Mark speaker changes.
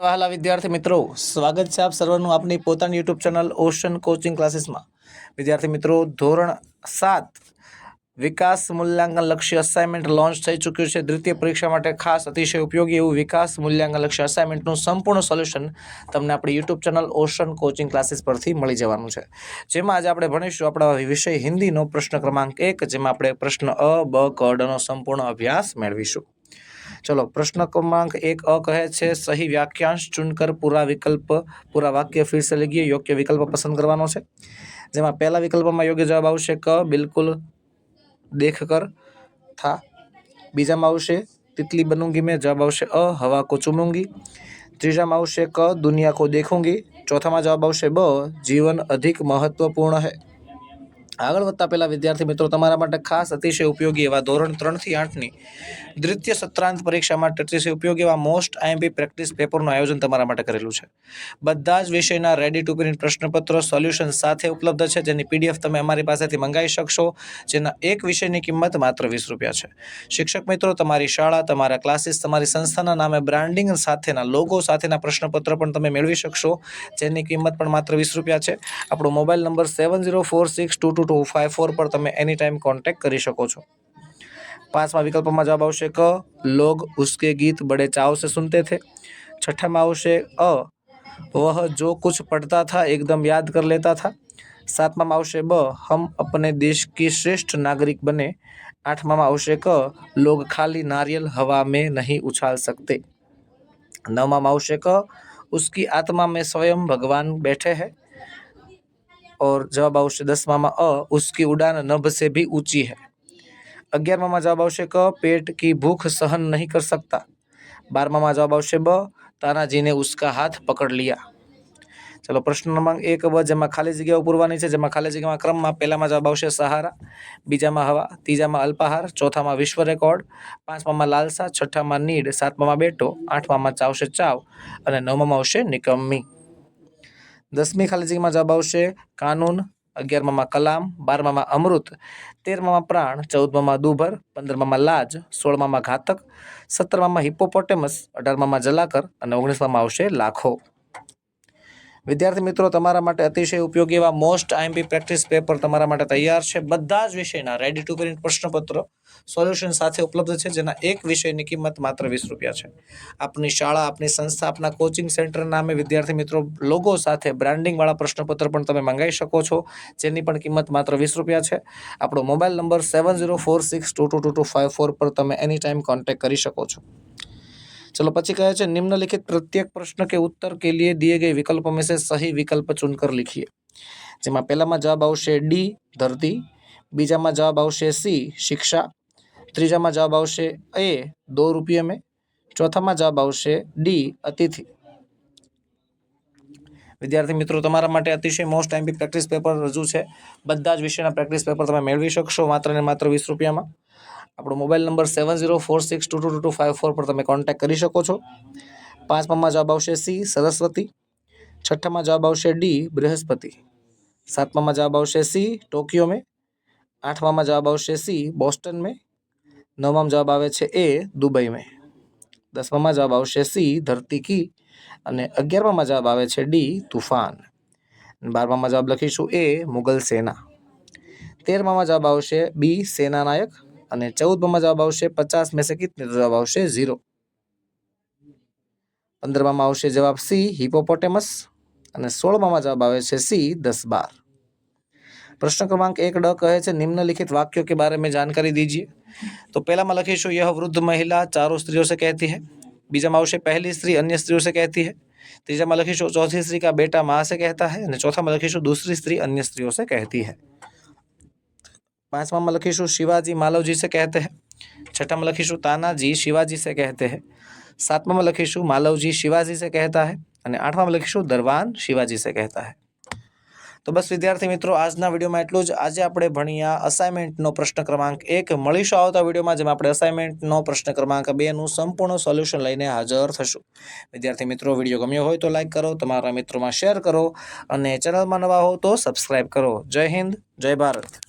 Speaker 1: વહાલા વિદ્યાર્થી મિત્રો, સ્વાગત છે આપ સર્વનું આપની પોતાની યુટ્યુબ ચેનલ ઓશન કોચિંગ ક્લાસીસમાં વિદ્યાર્થી મિત્રો, ધોરણ સાત, વિકાસ મૂલ્યાંકન લક્ષ્ય અસાઇનમેન્ટ લોન્ચ થઈ ચૂક્યું છે. દ્વિતીય પરીક્ષા માટે ખાસ અતિશય ઉપયોગી એવું વિકાસ મૂલ્યાંકન લક્ષ્ય અસાઇનમેન્ટનું સંપૂર્ણ સોલ્યુશન તમને આપણી YouTube channel Ocean coaching classes પરથી મળી જવાનું છે. જેમાં આજે આપણે ભણીશું આપણા વિષય હિન્દીનો પ્રશ્ન ક્રમાંક એક, જેમાં આપણે પ્રશ્ન અ, બ કડનો સંપૂર્ણ અભ્યાસ મેળવીશું. चलो, प्रश्न क्रमांक एक अ कहे छे, सही व्याख्यांश चुनकर पूरा विकल्प, पूरा वाक्य फिर से लिखिए, योग्य विकल्प पसंद करवानो छे। जेमा पहला विकल्प में योग्य जवाब आ क, बिल्कुल देखकर था। बीजा में आवशे, तितली बनूँगी मैं, जवाब आ हवा को चूमूँगी। तीजा में आ दुनिया को देखूँगी। चौथा में जवाब आ जीवन अधिक महत्वपूर्ण है। આગળ વધતા પહેલા વિદ્યાર્થી મિત્રો, તમારા માટે ખાસ અતિશય ઉપયોગી એવા ધોરણ ત્રણથી આઠની દ્વિતીય સત્રાંત પરીક્ષામાં અતિશય ઉપયોગી એવા મોસ્ટ આઈએમપી પ્રેક્ટિસ પેપરનું આયોજન તમારા માટે કરેલું છે. બધા જ વિષયના રેડી ટુ પ્રિન્ટ પ્રશ્નપત્રો સોલ્યુશન સાથે ઉપલબ્ધ છે, જેની પીડીએફ તમે અમારી પાસેથી મંગાવી શકશો, જેના એક વિષયની કિંમત માત્ર વીસ રૂપિયા છે. શિક્ષક મિત્રો, તમારી શાળા, તમારા ક્લાસીસ તમારી સંસ્થાના નામે બ્રાન્ડિંગ સાથેના લોગો સાથેના પ્રશ્નપત્ર પણ તમે મેળવી શકશો, જેની કિંમત પણ માત્ર વીસ રૂપિયા છે. આપણો mobile number seven zero four six two two two five four पर तुम एनी टाइम कॉन्टेक्ट कर सको पांचमा विकल्प में जवाब आ लोग उसके गीत बड़े चाव से सुनते थे छठा में आवश्य अ वह जो कुछ पढ़ता था एकदम याद कर लेता था सातमा में आ ब हम अपने देश की श्रेष्ठ नागरिक बने आठवा में आवश्य क लोग खाली नारियल हवा में नहीं उछाल सकते नवमा में आवश्य क उसकी आत्मा में स्वयं भगवान बैठे हैं ઓર જવાબ આવશે દસમામાં અ ઉસકી ઉડાન નભ સે ભી ઊંચી હૈ અગિયારમાં જવાબ આવશે ક પેટ કી ભૂખ સહન નહીં કર શકતા બારમામાં જવાબ આવશે બ તાનાજીને ઉસકા હાથ પકડ લિયા ચલો પ્રશ્ન નંબર એક બ જેમાં ખાલી જગ્યાઓ પૂરવાની છે જેમાં ખાલી જગ્યામાં ક્રમમાં પહેલામાં જવાબ આવશે સહારા બીજામાં હવા ત્રીજામાં અલ્પાહાર ચોથામાં વિશ્વ રેકોર્ડ પાંચમામાં લાલસા છઠ્ઠામાં નીડ સાતમામાં બેટો આઠમામાં ચાવશે ચાવ અને નવમામાં આવશે નિકમ્મી દસમી ખાલી જગ્યામાં જવાબ આવશે કાનૂન, અગિયારમામાં કલામ, બારમામાં અમૃત, તેરમામાં પ્રાણ, ચૌદમામાં દુભર, પંદરમામાં લાજ, સોળમામાં ઘાતક, સત્તરમામાં હિપ્પોપોટેમસ અઢારમામાં જલાકર અને ઓગણીસમામાં આવશે લાખો. વિદ્યાર્થી મિત્રો, તમારા માટે અતિશય ઉપયોગી એવા મોસ્ટ આઈએમપી પ્રેક્ટિસ પેપર તમારા માટે તૈયાર છે. બધા જ વિષયના રેડી ટુ પ્રિન્ટ પ્રશ્નપત્રો સોલ્યુશન સાથે ઉપલબ્ધ છે, જેના એક વિષયની કિંમત માત્ર વીસ રૂપિયા છે. આપની શાળા, આપની સંસ્થા, આપના કોચિંગ સેન્ટર નામે વિદ્યાર્થી મિત્રો લોગો સાથે બ્રાન્ડિંગવાળા પ્રશ્નપત્ર પણ તમે મંગાવી શકો છો, જેની પણ કિંમત માત્ર વીસ રૂપિયા છે. આપણો mobile number seven zero four six two two two two five four પર તમે એની ટાઈમ કોન્ટેક્ટ કરી શકો છો. चलो પછી કહે છે निम्नलिखित प्रत्येक प्रश्न के उत्तर के लिए दिए गए विकल्पों में से सही विकल्प चुनकर लिखिए જેમાં પહેલામાં જવાબ આવશે ડી ધરતી બીજામાં જવાબ આવશે સી શિક્ષા ત્રીજામાં જવાબ આવશે એ દો રૂપિયા મેં ચોથામાં જવાબ આવશે ડી અતિથિ વિદ્યાર્થી મિત્રો તમારા માટે અતિશય મોસ્ટ ટાઈમ પ્રેક્ટિસ પેપર રજૂ છે બધા જ વિષયના પ્રેક્ટિસ પેપર તમે મેળવી શકશો માત્ર ને માત્ર વીસ રૂપિયામાં આપણો mobile number seven zero four six two two two two five four પર તમે કોન્ટેક્ટ કરી શકો છો. પાંચમામાં જવાબ આવશે સી, સરસ્વતી. છઠ્ઠામાં જવાબ આવશે ડી, બૃહસ્પતિ. સાતમામાં જવાબ આવશે સી, ટોક્યો મેં. આઠમામાં જવાબ આવશે સી, બોસ્ટન મેં. નવમામાં જવાબ આવે છે એ, દુબઈ મેં. દસમામાં જવાબ આવશે સી, ધરતી કી. અને અગિયારમામાં જવાબ આવે છે ડી, તુફાન. બારમામાં જવાબ લખીશું એ, મુગલ સેના. તેરમામાં જવાબ આવશે બી, સેનાનાયક. અને ચૌદમાં જવાબ આવશે પચાસ મેં સે કિતને તો જવાબ આવશે ઝીરો પંદરમાં આવશે જવાબ સી હિપોપોટેમસ અને સોળમાં જવાબ આવે છે સી દસ બાર प्रश्न क्रमांक एक ड कहे છે निम्नलिखित वाक्यों के बारे में जानकारी दीजिए तो પહેલામાં લખીશું यह वृद्ध महिला चारों स्त्रियों से कहती है બીજામાં આવશે પહેલી સ્ત્રી અન્ય સ્ત્રીઓ से कहती है ત્રીજામાં લખીશું चौथी स्त्री का बेटा माँ से कहता है અને ચોથામાં લખીશું दूसरी स्त्री अन्य स्त्रियों से कहती है પાંચમામાં લખીશું, શિવાજી માલવજી मालव કહેતે से कहते લખીશું, તાનાજી શિવાજી સે કહેતે शिवाजी સાતમામાં લખીશું, માલવજી શિવાજી સે કહેતા હૈ. અને આઠમાં લખીશું, દરવાન શિવાજી સે કહેતા હે. તો બસ વિદ્યાર્થી મિત્રો, આજના વિડીયોમાં એટલું જ. આજે આપણે ભણ્યા અસાઇનમેન્ટનો પ્રશ્ન ક્રમાંક એક મળીશું આવતા વિડીયોમાં, જેમાં આપણે અસાઇનમેન્ટનો પ્રશ્ન ક્રમાંક બેનું સંપૂર્ણ સોલ્યુશન લઈને હાજર થશું. વિદ્યાર્થી મિત્રો, વીડિયો ગમ્યો હોય તો લાઇક કરો, તમારા મિત્રોમાં શેર કરો, અને ચેનલમાં નવા હો તો સબસ્ક્રાઈબ કરો. જય હિન્દ, જય ભારત.